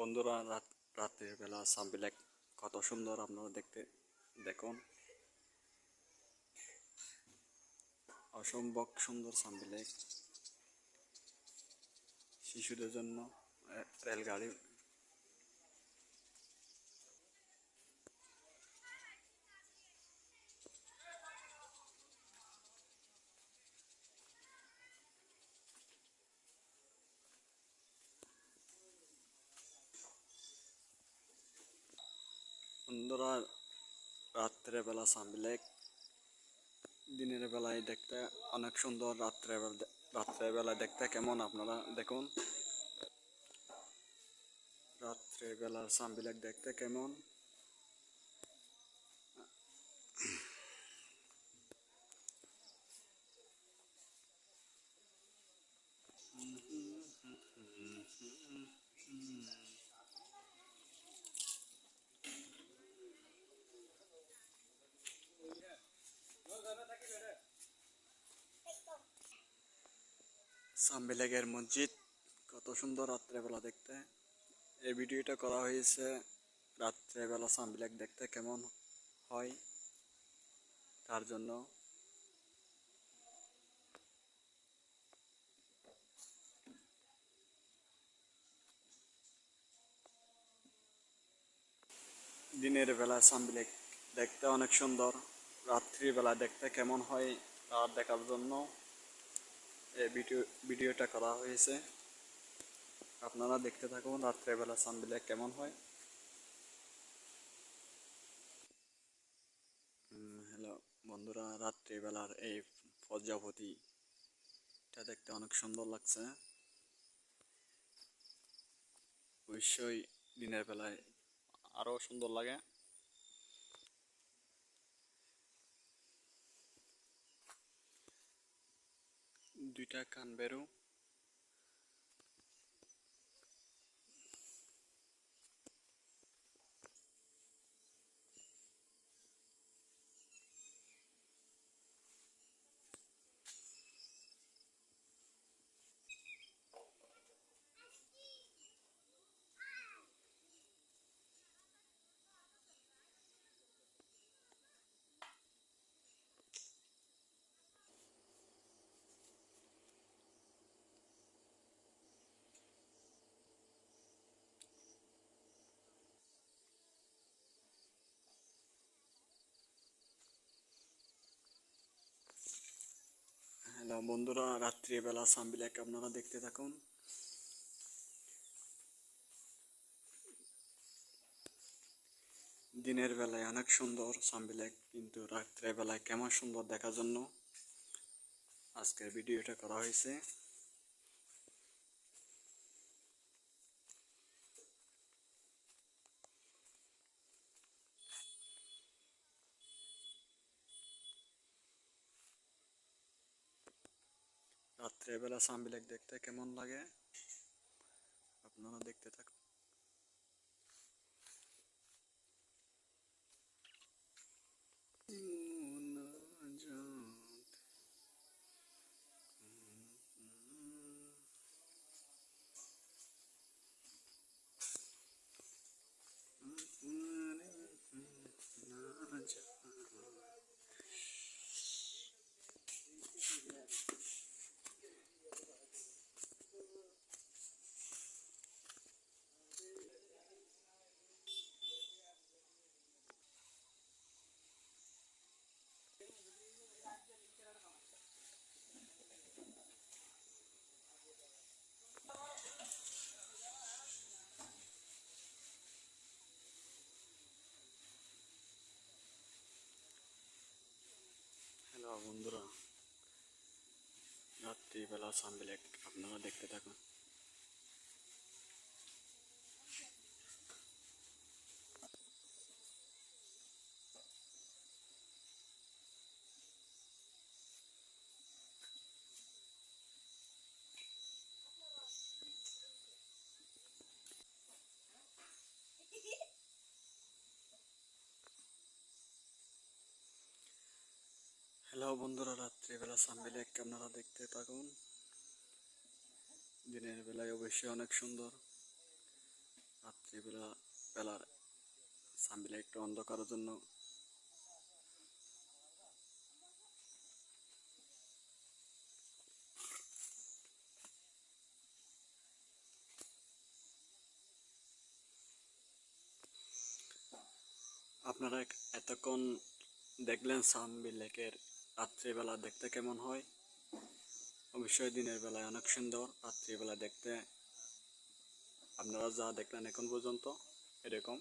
বন্ধুরা, রাত রাত্রিবেলা বেলা সামবিলাক কত সুন্দর আপনারা দেখতে, দেখুন। অসম্ভব সুন্দর সামবিলাক শিশুদের জন্য রেলগাড়ি বন্ধুরা রাত্রে বেলা সামবিলাক দিনের বেলায় দেখতে অনেক সুন্দর রাত্রে রাত্রে বেলা দেখতে কেমন আপনারা দেখুন? রাত্রে বেলার সামবিলাক দেখতে কেমন? সামবিলাগের মসজিদ, কত সুন্দর রাত্রেবেলা দেখতে। এই ভিডিওটা করা হয়েছে রাত্রেবেলা সামবিলাক দেখতে কেমন হয়, তার জন্য। দিনের বেলা সামবিলাক দেখতে অনেক সুন্দর, রাত্রিবেলা দেখতে কেমন হয় তা দেখার জন্য। ভিডিওটা করা হয়েছে। আপনারা দেখতে থাকুন, রাত্রেবেলা সানবিলাক কেমন হয়। হ্যালো, বন্ধুরা, রাত্রিবেলার এই প্রজাপতিটা দেখতে অনেক সুন্দর লাগছে। অবশ্যই দিনের বেলায় আরও সুন্দর লাগে। দুইটা কান বন্ধুরা, রাত্রিবেলা সামবিলাক আপনারা দেখতে থাকুন। দিনের বেলায় অনেক সুন্দর সামবিলাক কিন্তু রাত্রেবেলায় কেমন সুন্দর দেখার জন্য আজকের ভিডিওটা করা হয়েছে। রাত্রেবেলা সামবিলাক দেখতে কেমন লাগে? আপনারা দেখতে থাকুন। রাত্রিবেলা সানব্ল্যাক আপনারা দেখতে থাকুন। হ্যালো বন্ধুরা রাত্রিবেলা সানব্ল্যাক আপনারা দেখতে থাকুন। দিনের বেলায় অবশ্যই অনেক সুন্দর। রাত্রিবেলা বেলার সানব্ল্যাকটা অন্ধকারের জন্য। আপনারা এতক্ষণ দেখলেন সানব্ল্যাকের রাত্রিবেলা দেখতে কেমন হয়? অবশ্যই দিনের বেলায় অনেক সুন্দর, রাত্রিবেলা দেখতে আপনারা যা দেখলেন এখন পর্যন্ত এরকম।